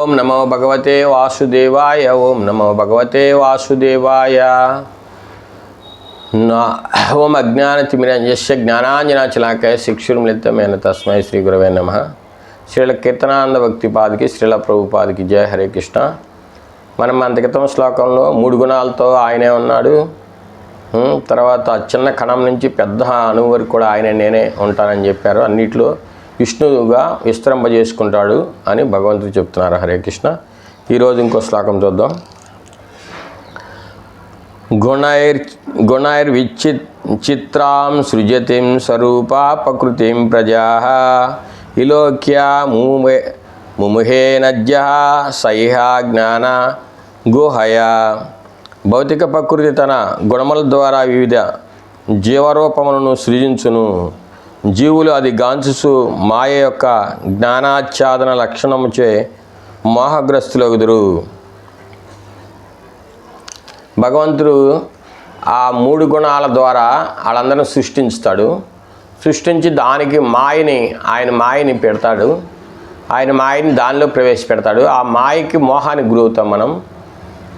ఓం నమో భగవతే వాసుదేవాయ ఓం నమో భగవతే వాసుదేవాయ. నా ఓం అజ్ఞానతిమిరంజస్య జ్ఞానాంజనాచలాకాయ శిక్షుర్మిళితమైన తస్మై శ్రీ గురవే నమ. శ్రీల కీర్తనానంద భక్తి పాదికి శ్రీల ప్రభుపాదికి జయ హరే కృష్ణ. మనం అంత క్రితం శ్లోకంలో మూడు గుణాలతో ఆయనే ఉన్నాడు. తర్వాత చిన్న కణం నుంచి పెద్ద అణువు వరకు కూడా ఆయన నేనే ఉంటానని చెప్పారు. అన్నిట్లో విష్ణువుగా విస్తరింపజేసుకుంటాడు అని భగవంతుడు చెప్తున్నారు హరే కృష్ణ. ఈరోజు ఇంకో శ్లోకం చూద్దాం. గుణైర్ గుణైర్ విచి చిత్రాం సృజతిం స్వరూపా ప్రకృతిం ప్రజా ఇలోక్య ముమే ముముహేనజ్య సైహా జ్ఞాన గుహయ. భౌతిక ప్రకృతి తన గుణముల ద్వారా వివిధ జీవరూపములను సృజించును. జీవులు అది గాంచుసు మాయ యొక్క జ్ఞానాచ్ఛాదన లక్షణముచే మోహగ్రస్తులగుదురు. భగవంతుడు ఆ మూడు గుణాల ద్వారా వాళ్ళందరిని సృష్టించుతాడు. సృష్టించి దానికి మాయని ఆయన మాయని పెడతాడు. ఆయన మాయని దానిలో ప్రవేశపెడతాడు. ఆ మాయకి మోహానికి గురవుతాం మనం.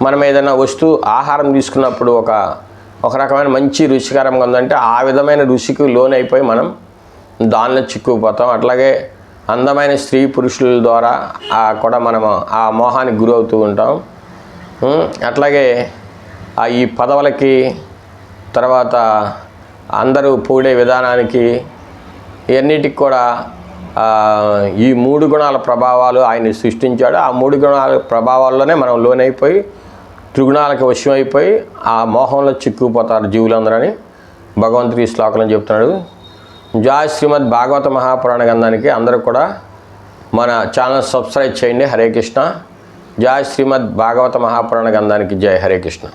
మనం ఏదైనా వస్తువు ఆహారం తీసుకున్నప్పుడు ఒక ఒక రకమైన మంచి రుచికరంగా ఉందంటే ఆ విధమైన రుచికి లోనైపోయి మనం దానిలో చిక్కుకుపోతాం. అట్లాగే అందమైన స్త్రీ పురుషుల ద్వారా ఆ కూడా మనము ఆ మోహానికి గురవుతూ ఉంటాం. అట్లాగే ఆ ఈ పదవులకి తర్వాత అందరూ పూడే విధానానికి ఇవన్నిటికి కూడా ఈ మూడు గుణాల ప్రభావాలు ఆయన సృష్టించాడు. ఆ మూడు గుణాల ప్రభావాల్లోనే మనం లోనైపోయి త్రిగుణాలకు వశమైపోయి ఆ మోహంలో చిక్కుకుపోతారు జీవులందరని భగవంతుడి ఈ శ్లోకంలో చెప్తున్నాడు. జాయ్ శ్రీమద్ భాగవత మహాపురాణ గ్రంథానికి అందరూ కూడా మన ఛానల్ సబ్స్క్రైబ్ చేయండి. హరే కృష్ణ. జై శ్రీమద్ భాగవత మహాపురాణ గ్రంథానికి జై. హరే కృష్ణ.